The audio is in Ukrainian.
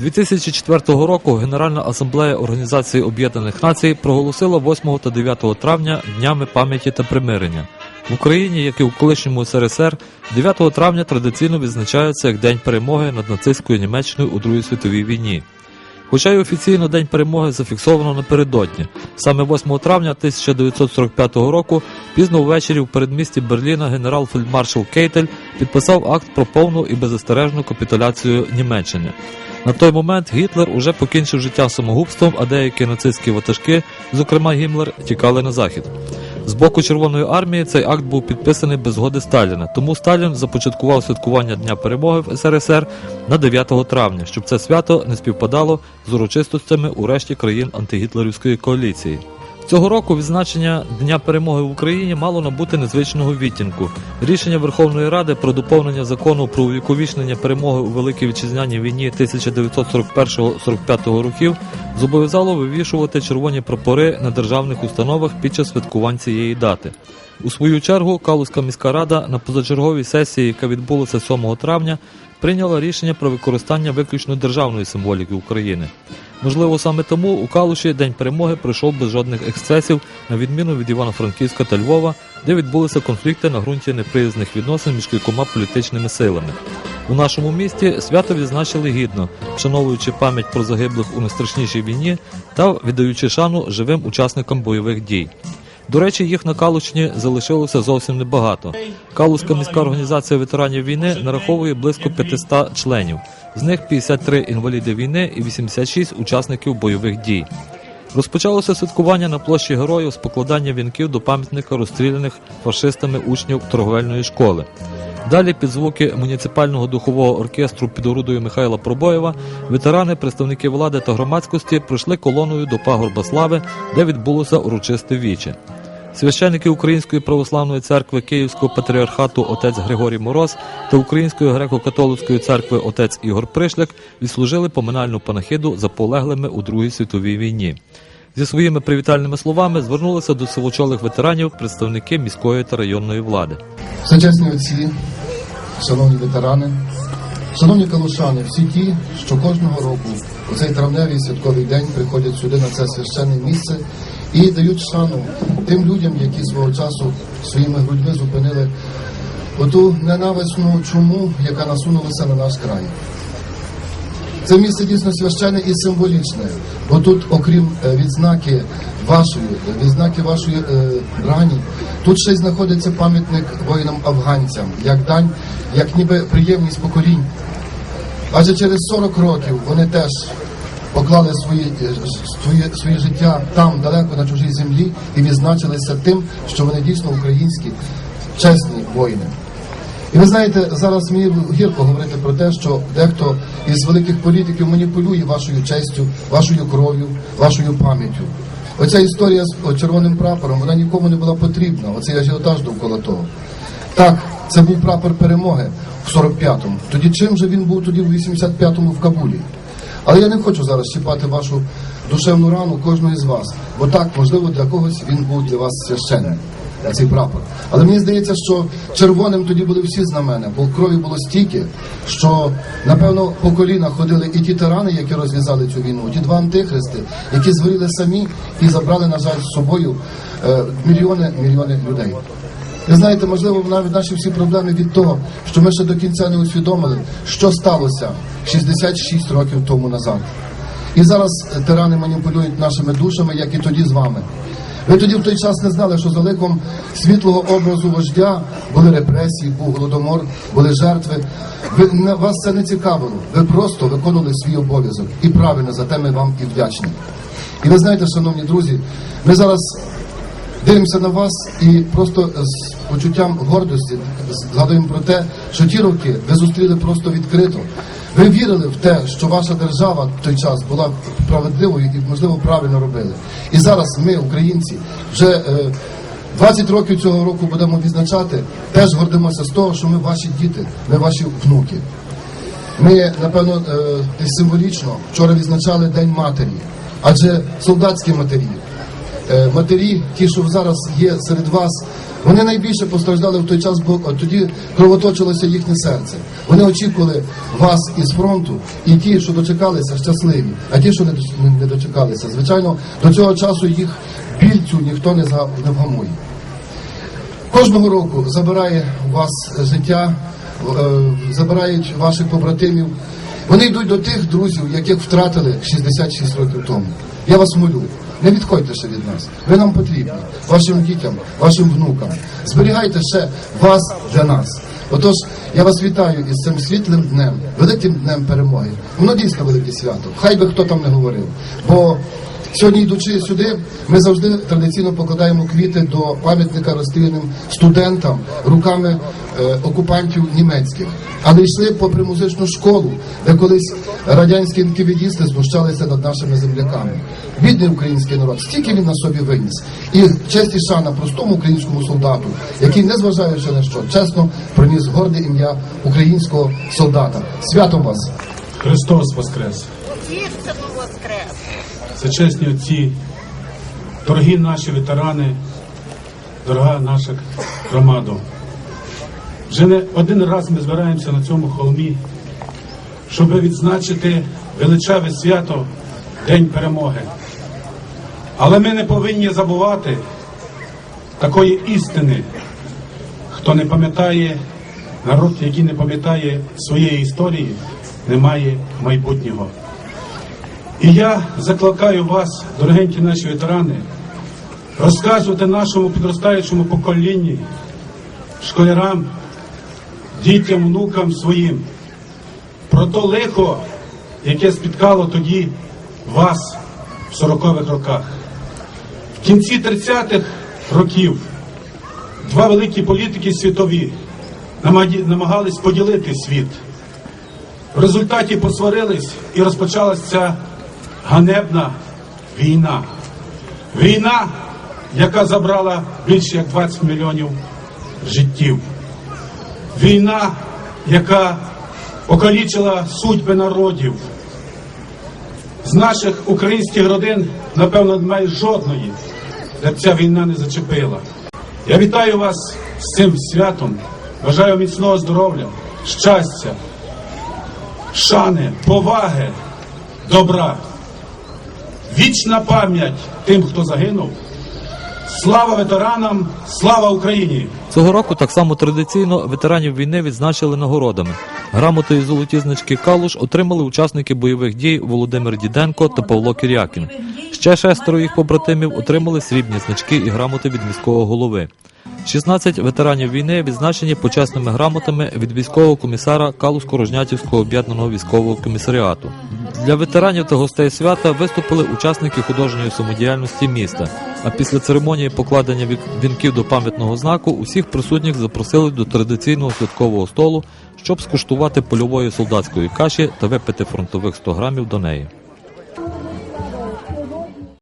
2004 року Генеральна асамблея Організації Об'єднаних Націй проголосила 8 та 9 травня днями пам'яті та примирення. В Україні, як і в колишньому СРСР, 9 травня традиційно відзначається як День перемоги над нацистською Німеччиною у Другій світовій війні. Хоча й офіційно День перемоги зафіксовано напередодні. Саме 8 травня 1945 року, пізно ввечері в передмісті Берліна генерал-фельдмаршал Кейтель підписав акт про повну і беззастережну капітуляцію Німеччини. На той момент Гітлер уже покінчив життя самогубством, а деякі нацистські ватажки, зокрема Гіммлер, тікали на захід. З боку Червоної армії цей акт був підписаний без згоди Сталіна, тому Сталін започаткував святкування Дня перемоги в СРСР на 9 травня, щоб це свято не співпадало з урочистостями у решті країн антигітлерівської коаліції. Цього року відзначення Дня перемоги в Україні мало набути незвичного відтінку. Рішення Верховної Ради про доповнення закону про увіковічнення перемоги у Великій Вітчизняній війні 1941-45 років зобов'язало вивішувати червоні прапори на державних установах під час святкувань цієї дати. У свою чергу Калузька міська рада на позачерговій сесії, яка відбулася 7 травня, прийняла рішення про використання виключно державної символіки України. Можливо, саме тому у Калуші День перемоги пройшов без жодних ексцесів, на відміну від Івано-Франківська та Львова, де відбулися конфлікти на ґрунті неприязних відносин між кількома політичними силами. У нашому місті свято відзначили гідно, вшановуючи пам'ять про загиблих у найстрашнішій війні та віддаючи шану живим учасникам бойових дій. До речі, їх на Калучні залишилося зовсім небагато. Калузька міська організація ветеранів війни нараховує близько 500 членів. З них 53 інваліди війни і 86 учасників бойових дій. Розпочалося святкування на площі героїв з покладання вінків до пам'ятника розстріляних фашистами учнів торговельної школи. Далі під звуки муніципального духового оркестру під орудою Михайла Пробоєва ветерани, представники влади та громадськості пройшли колоною до пагорба слави, де відбулося урочисте віче. Священники Української православної церкви Київського патріархату отець Григорій Мороз та Української греко-католицької церкви отець Ігор Пришляк відслужили поминальну панахиду за полеглими у Другій світовій війні. Зі своїми привітальними словами звернулися до сивочолих ветеранів представники міської та районної влади. Всечесні отці, шановні ветерани, шановні калушани, всі ті, що кожного року у цей травневий святковий день приходять сюди на це священне місце і дають шану тим людям, які свого часу своїми грудьми зупинили оту ненависну чуму, яка насунулася на наш край. Це місце дійсно священне і символічне, бо тут, окрім е, відзнаки вашої, відзнаки вашої е, рані, тут ще й знаходиться пам'ятник воїнам-афганцям, як дань, як ніби приємність поколінь. Адже через 40 років вони теж поклали свої, е, своє, своє життя там, далеко на чужій землі, і відзначилися тим, що вони дійсно українські, чесні воїни. І ви знаєте, зараз мені гірко говорити про те, що дехто із великих політиків маніпулює вашою честю, вашою кров'ю, вашою пам'яттю. Оця історія з червоним прапором, вона нікому не була потрібна. Оцей ажіотаж довкола того. Так, це був прапор перемоги в 45-му. Тоді чим же він був тоді в 85-му в Кабулі? Але я не хочу зараз чіпати вашу душевну рану кожного з вас, бо так, можливо, для когось він був для вас священним, цей прапор. Але мені здається, що червоним тоді були всі знамена, бо крові було стільки, що напевно по колінах ходили і ті тирани, які розв'язали цю війну, ті два антихристи, які згоріли самі і забрали, на жаль, з собою е, мільйони мільйони людей. Ви знаєте, можливо, навіть наші всі проблеми від того, що ми ще до кінця не усвідомили, що сталося 66 років тому назад. І зараз тирани маніпулюють нашими душами, як і тоді з вами. Ви тоді в той час не знали, що за ликом світлого образу вождя були репресії, був голодомор, були жертви. Ви не- вас це не цікавило. Ви просто виконували свій обов'язок. І правильно за те ми вам і вдячні. І ви знаєте, шановні друзі, ми зараз дивимося на вас і просто з почуттям гордості згадуємо про те, що ті роки ви зустріли просто відкрито. Ви вірили в те, що ваша держава в той час була справедливою і, можливо, правильно робили. І зараз ми, українці, вже е, 20 років цього року будемо відзначати, теж гордимося з того, що ми ваші діти, ми ваші внуки. Ми, напевно, е, символічно вчора відзначали День матері, адже солдатські матері, е, матері, ті, що зараз є серед вас, вони найбільше постраждали в той час, бо тоді кровоточилося їхнє серце. Вони очікували вас із фронту, і ті, що дочекалися, щасливі, а ті, що не доч- не- не дочекалися, звичайно, до цього часу їх біль цю ніхто не вгамує. Кожного року забирає вас життя, е, забирають ваших побратимів. Вони йдуть до тих друзів, яких втратили 66 років тому. Я вас молю, не відходьте ще від нас. Ви нам потрібні, вашим дітям, вашим внукам. Зберігайте ще вас для нас. Отож, я вас вітаю із цим світлим днем, великим днем перемоги. Воно дійсно велике свято. Хай би хто там не говорив. Бо Сьогодні, йдучи сюди, ми завжди традиційно покладаємо квіти до пам'ятника розстріляним студентам руками е, окупантів німецьких. Але йшли попри музичну школу, де колись радянські інквідісти знущалися над нашими земляками. Бідний український народ, стільки він на собі виніс. І честь і шана простому українському солдату, який, незважаючи на що, чесно проніс горде ім'я українського солдата. Святом вас! Христос Воскрес! Це чесні отці, дорогі наші ветерани, дорога наша громада. Вже не один раз ми збираємося на цьому холмі, щоб відзначити величаве свято День перемоги. Але ми не повинні забувати такої істини, хто не пам'ятає, народ, який не пам'ятає своєї історії, не має майбутнього. І я закликаю вас, дорогенькі наші ветерани, розказувати нашому підростаючому поколінні, школярам, дітям, внукам своїм про то лихо, яке спіткало тоді вас в 40-х роках. В кінці 30-х років два великі політики світові намагались поділити світ. В результаті посварились і розпочалася ганебна війна. Війна, яка забрала більше як 20 мільйонів життів. Війна, яка покалічила судьби народів. З наших українських родин, напевно, немає жодної, де б ця війна не зачепила. Я вітаю вас з цим святом. Бажаю міцного здоров'я, щастя, шани, поваги, добра. Вічна пам'ять тим, хто загинув. Слава ветеранам, слава Україні! Цього року так само традиційно ветеранів війни відзначили нагородами. Грамоти і золоті значки Калуш отримали учасники бойових дій Володимир Діденко та Павло Кірякін. Ще шестеро їх побратимів отримали срібні значки і грамоти від міського голови. 16 ветеранів війни відзначені почесними грамотами від військового комісара Калусько-Рожнятівського об'єднаного військового комісаріату. Для ветеранів та гостей свята виступили учасники художньої самодіяльності міста. А після церемонії покладення вінків до пам'ятного знаку усіх присутніх запросили до традиційного святкового столу, щоб скуштувати польової солдатської каші та випити фронтових 100 грамів до неї.